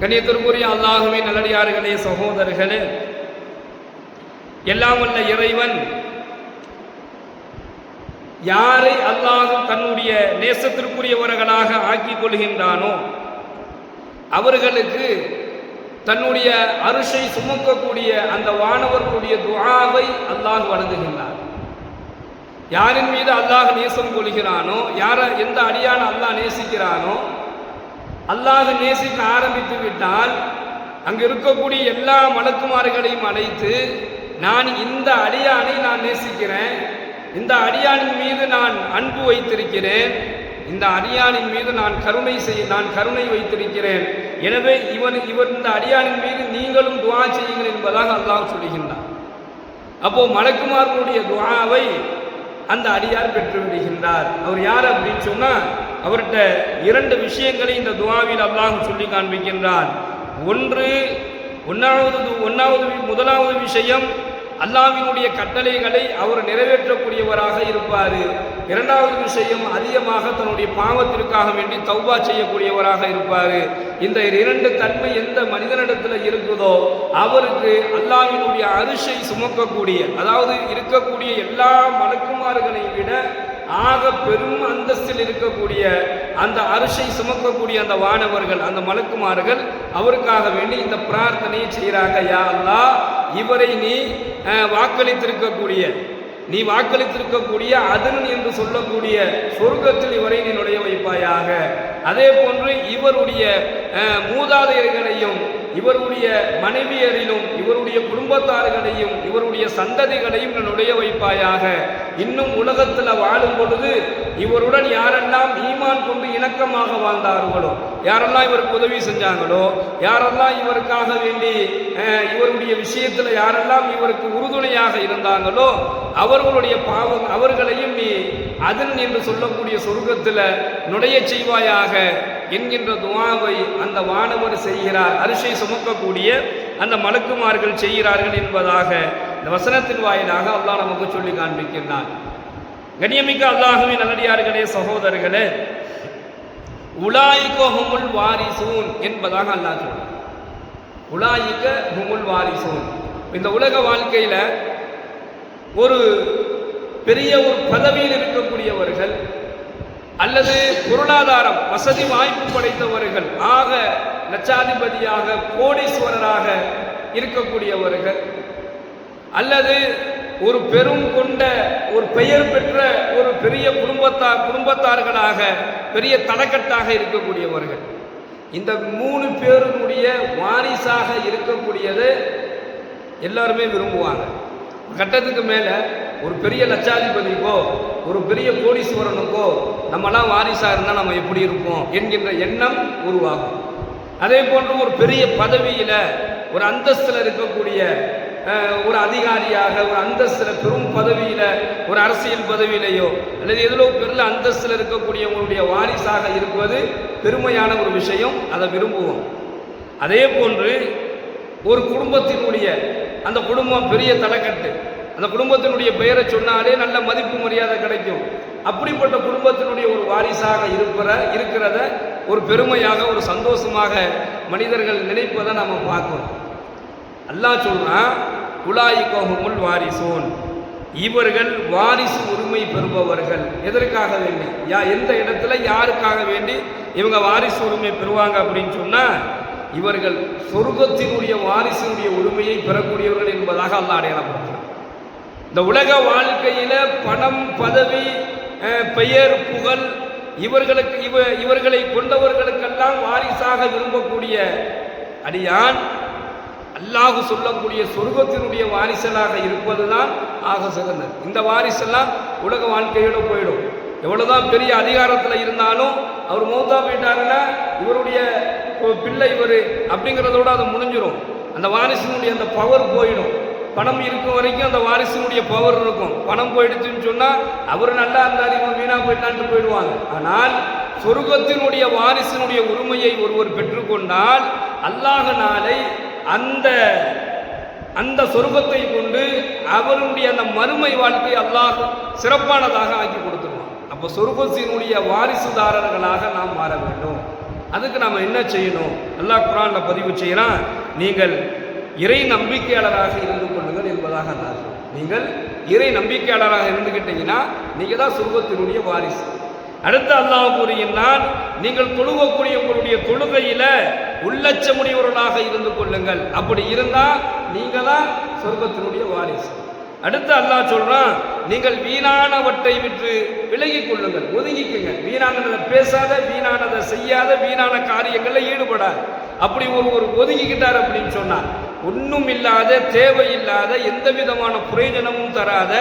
கண்ணியத்திற்குரிய அல்லாஹுமே நல்லடியார்களே சகோதரர்களே எல்லாம் வல்ல இறைவன் யாரை அல்லாஹ் தன்னுடைய நேசத்திற்குரியவர்களாக ஆக்கிக் கொள்கின்றானோ அவர்களுக்கு தன்னுடைய அரிசை சுமக்கக்கூடிய அந்த வானவர்களுடைய துவாவை அல்லாஹ் வழங்குகின்றார் யாரின் மீது அல்லாஹ் நேசம் கொள்கிறானோ யார எந்த அடியான அல்லாஹ் நேசிக்கிறானோ அல்லாஹ் நேசிக்க ஆரம்பித்து விட்டால் அங்கு இருக்கக்கூடிய எல்லா மலக்குமார்களையும் அழைத்து நான் இந்த அடியானை நான் நேசிக்கிறேன். இந்த அடியானின் மீது நான் அன்பு வைத்திருக்கிறேன். இந்த அடியானின் மீது நான் கருணை செய் நான் கருணை வைத்திருக்கிறேன். எனவே இவன் இவர் இந்த அடியானின் மீது நீங்களும் துவா செய்யுங்கள் என்பதாக அல்லாஹ் சொல்கின்றான். அப்போ மலக்குமார்களுடைய துவாவை அந்த அடியார் பெற்று விடுகின்றார் அவர் யார் அப்படின்னு சொன்னால் அவர்கிட்ட இரண்டு விஷயங்களை இந்த துவாவில் அல்லாஹ் சொல்லி காண்பிக்கின்றார் ஒன்று ஒன்றாவது ஒன்றாவது முதலாவது விஷயம் அல்லாவினுடைய கட்டளைகளை அவர் நிறைவேற்றக்கூடியவராக இருப்பார். இரண்டாவது விஷயம் அதிகமாக தன்னுடைய பாவத்திற்காக வேண்டி தௌபா செய்யக்கூடியவராக இருப்பார். இந்த இரண்டு தன்மை எந்த மனிதனிடத்தில் இருக்குதோ அவருக்கு அல்லாவினுடைய அரிசை சுமக்கக்கூடிய அதாவது இருக்கக்கூடிய எல்லா மலக்குமார்களை ஆக பெரும் அந்தஸ்தில் இருக்கக்கூடிய அந்த அரிசை சுமக்கக்கூடிய அந்த வானவர்கள் அந்த மலக்குமார்கள் அவருக்காக வேண்டி இந்த பிரார்த்தனையை செய்கிறாங்க. யா அல்லா இவரை நீ வாக்களித்திருக்கக்கூடிய நீ வாக்களித்திருக்கக்கூடிய அதன் என்று சொல்லக்கூடிய சொர்க்கத்தில் இவரை நீ நுழைய வைப்பாயாக. அதே போன்று இவருடைய மூதாதையர்களையும் இவருடைய மனைவியரிலும் இவருடைய குடும்பத்தார்களையும் இவருடைய சந்ததிகளையும் நீ நுழைய வைப்பாயாக. இன்னும் உலகத்தில் வாழும் பொழுது இவருடன் யாரெல்லாம் ஈமான் கொண்டு இணக்கமாக வாழ்ந்தார்களோ யாரெல்லாம் இவருக்கு உதவி செஞ்சாங்களோ யாரெல்லாம் இவருக்காக வேண்டி இவருடைய விஷயத்தில் யாரெல்லாம் இவருக்கு உறுதுணையாக இருந்தாங்களோ அவர்களுடைய பாவம் அவர்களையும் நீ அதன் என்று சொல்லக்கூடிய சொர்க்கத்தில் நுழைய செய்வாயாக. என்கின்ற துவாவை அந்த வானவர் செய்கிறார். அரிசை சுமக்கக்கூடிய அந்த மலக்குமார்கள் செய்கிறார்கள் என்பதாக இந்த வசனத்தின் வாயிலாக அல்லாஹ் நமக்கு சொல்லி காண்பிக்கின்றான். கண்ணியமிக்க அல்லாஹுவின் நல்லடியார்களே சகோதரர்களே உலாயிக்க ஹுமுல் வாரிசூன் என்பதாக அல்லாஹ் சொல்றான். உலாயிக்க ஹுமுல் வாரிசூன். இந்த உலக வாழ்க்கையில் ஒரு பெரிய ஒரு பதவியில் இருக்கக்கூடியவர்கள் அல்லது பொருளாதாரம் வசதி வாய்ப்பு படைத்தவர்கள் ஆக லட்சாதிபதியாக கோடீஸ்வரராக இருக்கக்கூடியவர்கள் அல்லது ஒரு பெரும் கொண்ட ஒரு பெயர் பெற்ற ஒரு பெரிய குடும்பத்தார் குடும்பத்தார்களாக பெரிய தடக்கட்டாக இருக்கக்கூடியவர்கள். இந்த மூணு பேருடைய வாரிசாக இருக்கக்கூடியது எல்லாருமே விரும்புவாங்க. கட்டத்துக்கு மேலே ஒரு பெரிய லட்சாதிபதிக்கோ ஒரு பெரிய கோடீஸ்வரனுக்கோ நம்மலாம் வாரிசாக இருந்தால் நம்ம எப்படி இருப்போம் என்கின்ற எண்ணம் உருவாகும். அதே போன்று ஒரு பெரிய பதவியில் ஒரு அந்தஸ்தில் இருக்கக்கூடிய ஒரு அதிகாரியாக ஒரு அந்தஸ்தில் பெரும் பதவியில் ஒரு அரசியல் பதவியிலேயோ அல்லது எதிலோ பெரிய அந்தஸ்தில் இருக்கக்கூடியவங்களுடைய வாரிசாக இருப்பது பெருமையான ஒரு விஷயம். அதை விரும்புவோம். அதே போன்று ஒரு குடும்பத்தினுடைய அந்த குடும்பம் பெரிய தலைக்கட்டு. அந்த குடும்பத்தினுடைய பெயரை சொன்னாலே நல்ல மதிப்பு மரியாதை கிடைக்கும். அப்படிப்பட்ட குடும்பத்தினுடைய ஒரு வாரிசாக இருப்பற இருக்கிறத ஒரு பெருமையாக ஒரு சந்தோஷமாக மனிதர்கள் நினைப்பதை நம்ம அல்லா அல்லாஹ் குலாயி குலாயிகோகமுல் வாரிசோன். இவர்கள் வாரிசு உரிமை பெறுபவர்கள். எதற்காக வேண்டி? யா எந்த இடத்துல யாருக்காக வேண்டி இவங்க வாரிசு உரிமை பெறுவாங்க அப்படின்னு சொன்னால் இவர்கள் சொர்க்கத்தினுடைய வாரிசினுடைய உரிமையை பெறக்கூடியவர்கள் என்பதாக அல்லா அடையாளப்படுத்துறான். இந்த உலக வாழ்க்கையில பணம் பதவி பெயர் புகழ் இவர்களுக்கு இவ இவர்களை கொண்டவர்களுக்கெல்லாம் வாரிசாக விரும்பக்கூடிய அடியான் அல்லாஹு சொல்லக்கூடிய சொர்க்கத்தினுடைய வாரிசலாக இருப்பதுதான் ஆக சிறந்தது இந்த வாரிசெல்லாம் உலக வாழ்க்கையோட போயிடும். எவ்வளவுதான் பெரிய அதிகாரத்தில் இருந்தாலும் அவர் மௌத்தா போயிட்டாருன்னா இவருடைய பிள்ளை இவர் அப்படிங்கிறதோட அது முடிஞ்சிடும் அந்த வாரிசினுடைய அந்த பவர் போயிடும். பணம் இருக்கும் வரைக்கும் அந்த வாரிசினுடைய பவர் இருக்கும். பணம் போயிடுச்சுன்னு சொன்னால் அவர் நல்லா இருந்தார் இவன் வீணாக போயிட்டான்ட்டு போயிடுவாங்க. ஆனால் சொர்க்கத்தினுடைய வாரிசினுடைய உரிமையை ஒருவர் பெற்றுக்கொண்டால் அல்லாஹ நாளை அந்த அந்த சொர்க்கத்தை கொண்டு அவருடைய அந்த மறுமை வாழ்க்கை அல்லாஹ் சிறப்பானதாக ஆக்கி கொடுத்துருவான். அப்போ சொர்க்கத்தினுடைய வாரிசுதாரர்களாக நாம் மாற வேண்டும். அதுக்கு நாம் என்ன செய்யணும்? அல்லாஹ் குரானில் பதிவு செய்யலாம் நீங்கள் இறை நம்பிக்கையாளராக இருந்து என்பதாக நீங்கள் இறை நம்பிக்கையாளராக இருந்துக்கிட்டீங்கன்னா நீங்கள் தான் சுருகத்தினுடைய வாரிசு. அடுத்து அல்லாஹ் கூறுகின்றான் நீங்கள் தொழுகக்கூடிய உங்களுடைய தொழுகையில உள்ளச்சமுடையவர்களாக இருந்து கொள்ளுங்கள். அப்படி இருந்தா நீங்க தான் சொர்க்கத்தினுடைய வாரிசு. அடுத்து அல்லாஹ் சொல்றான் நீங்கள் வீணானவற்றை விட்டு விலகிக் கொள்ளுங்கள். ஒதுங்கிக்குங்க. வீணானதை பேசாத வீணானதை செய்யாத வீணான காரியங்களில் ஈடுபடாது. அப்படி ஒரு ஒரு ஒதுங்கிக்கிட்டார் அப்படின்னு சொன்னார். ஒன்றும் இல்லாத தேவையில்லாத எந்த விதமான பிரயோஜனமும் தராத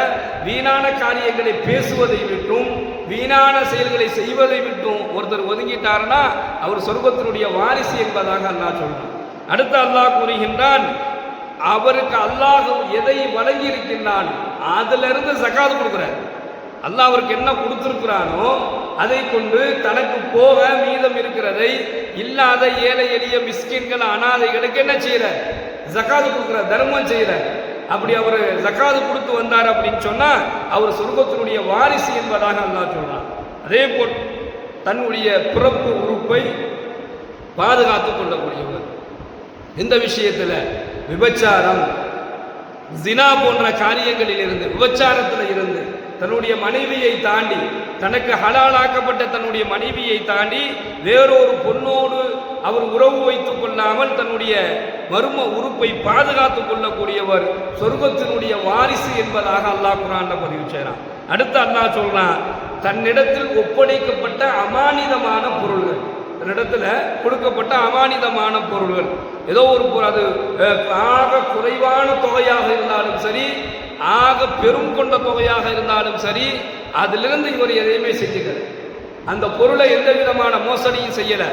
வீணான காரியங்களை பேசுவதை விட்டும் வீணான செயல்களை செய்வதை விட்டும் ஒருத்தர் ஒதுங்கிட்டாருன்னா அவர் சொர்க்கத்தினுடைய வாரிசு என்பதாக அல்லாஹ் சொல்றான். அடுத்து அல்லாஹ் கூறுகின்றான் அவருக்கு அல்லாஹ் எதை வழங்கி இருக்கின்றான் அதிலிருந்து சகாது கொடுக்குறார். அல்லாஹ் அவருக்கு என்ன கொடுத்துருக்கிறானோ அதை கொண்டு தனக்கு போக மீதம் இருக்கிறதை இல்லாத ஏழை எளிய மிஸ்கின்கள் அனாதைகளுக்கு என்ன செய்யறார் ஜக்காது கொடுக்குற தர்மம் செய்யல. அப்படி அவர் ஜக்காது கொடுத்து வந்தார் அப்படின்னு சொன்னால் அவர் சொர்க்கத்தினுடைய வாரிசு என்பதாக அல்லா சொல்றான். அதே போல் தன்னுடைய பிறப்பு உறுப்பை பாதுகாத்து கொள்ளக்கூடியவர். இந்த விஷயத்தில் விபச்சாரம் ஜினா போன்ற காரியங்களில் இருந்து விபச்சாரத்தில் இருந்து தன்னுடைய மனைவியை தாண்டி தனக்கு ஹலாலாக்கப்பட்ட தன்னுடைய மனைவியை தாண்டி வேறொரு பொண்ணோடு அவர் உறவு வைத்துக் கொள்ளாமல் தன்னுடைய மர்ம உறுப்பை பாதுகாத்துக் கொள்ளக்கூடியவர் சொர்க்கத்தினுடைய வாரிசு என்பதாக அல்லாஹ் குரான்ல பதிவு செய்கிறான். அடுத்து அல்லாஹ் சொல்றான் தன்னிடத்தில் ஒப்படைக்கப்பட்ட அமானிதமான பொருள்கள். தன்னிடத்தில் கொடுக்கப்பட்ட அமானிதமான பொருள்கள். ஏதோ ஒரு பொருள் அது ஆக குறைவான தொகையாக இருந்தாலும் சரி ஆக பெரும் கொண்ட தொகையாக இருந்தாலும் சரி அதிலிருந்து இவர் எதையுமே செஞ்சுக்கிறார் அந்த பொருளை எந்த விதமான மோசடியும் செய்யலை.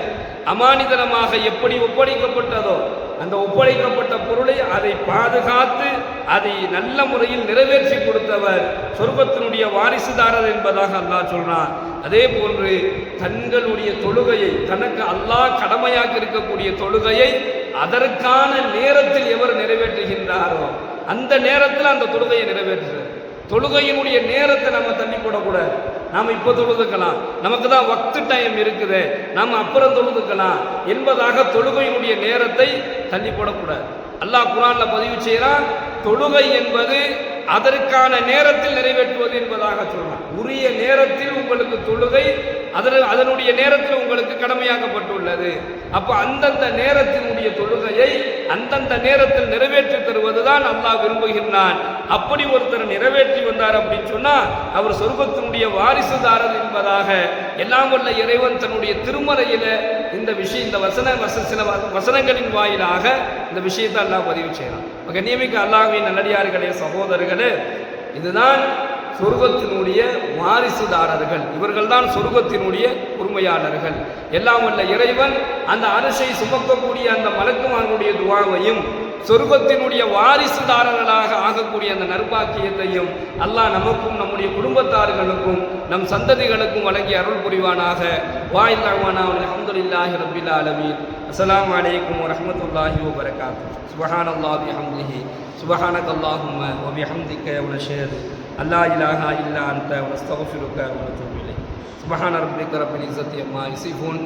அமானிதனமாக எப்படி ஒப்படைக்கப்பட்டதோ அந்த ஒப்படைக்கப்பட்ட பொருளை அதை பாதுகாத்து அதை நல்ல முறையில் நிறைவேற்றி கொடுத்தவர் சொர்க்கத்தினுடைய வாரிசுதாரர் என்பதாக அல்லாஹ் சொல்றான். அதே போன்று தங்களுடைய தொழுகையை தனக்கு அல்லாஹ் கடமையாக இருக்கக்கூடிய தொழுகையை அதற்கான நேரத்தில் எவர் நிறைவேற்றுகின்றாரோ அந்த நேரத்தில் அந்த தொழுகையை நிறைவேற்றுகிறார். தொழுகையினுடைய நேரத்தை நம்ம தள்ளி போடக்கூடாது நாம் இப்போ தொழுதுக்கலாம். நமக்கு தான் வக்து டைம் இருக்குது. நாம் அப்புறம் தொழுதுக்கலாம். என்பதாக தொழுகையினுடைய நேரத்தை தள்ளி போடக்கூடாது. அல்லாஹ் குரான்ல பதிவு செய்கிறான் தொழுகை என்பது அதற்கான நேரத்தில் நிறைவேற்றுவது உரிய நேரத்தில் உங்களுக்கு தொழுகை அதன் அதனுடைய நேரத்தில் உங்களுக்கு கடமையாக்கப்பட்டுள்ளது. அப்ப அந்தந்த நேரத்தினுடைய தொழுகையை அந்தந்த நேரத்தில் நிறைவேற்றி தருவதுதான் அல்லாஹ் விரும்புகின்றான். அப்படி ஒருத்தர் நிறைவேற்றி வந்தார் அப்படின்னு சொன்னா அவர் சொர்க்கத்தினுடைய வாரிசுதாரர் என்பதாக எல்லாம் வல்ல இறைவன் தன்னுடைய திருமறையில இந்த விஷயம் இந்த வசன வச சில வசனங்களின் வாயிலாக இந்த விஷயத்தை அல்லாஹ் பதிவு செய்யலாம் கண்ணியமிக்க அல்லாஹ்வின் நல்லடியார்களே சகோதரர்களே இதுதான் சொர்க்கத்தினுடைய வாரிசுதாரர்கள். இவர்கள்தான் சொர்க்கத்தினுடைய உரிமையாளர்கள். எல்லாம் வல்ல இறைவன் அந்த அரசை சுமக்கக்கூடிய அந்த மலக்குமாரனுடைய துவாவையும் சொர்க்கத்தினுடைய வாரிசுதாரர்களாக ஆகக்கூடிய அந்த நற்பாக்கியத்தையும் அல்லாஹ் நமக்கும் நம்முடைய குடும்பத்தார்களுக்கும் நம் சந்ததிகளுக்கும் வழங்கி அருள் புரிவானாக. வாயில்லாமானா அல்ஹம்துலில்லாஹி ரபில் ஆலமீன். அஸ்லாம் வலைக்கம் வரமத்துல்லாஹி வபரகாத்துஹு. சுபஹான் பிஹம்திஹி. சுப்ஹானக சுபஹானக் அல்லாஹும் ஒபி வ உனஷேது அல்லா இலாஹா இல்லா அன்த வ நஸ்தக்ஃபிருக வ நத்தூபு இலைக் சுப்ஹான ரப்பிக ரப்பில் இஸ்ஸத்தி அம்மா யசிஃபூன்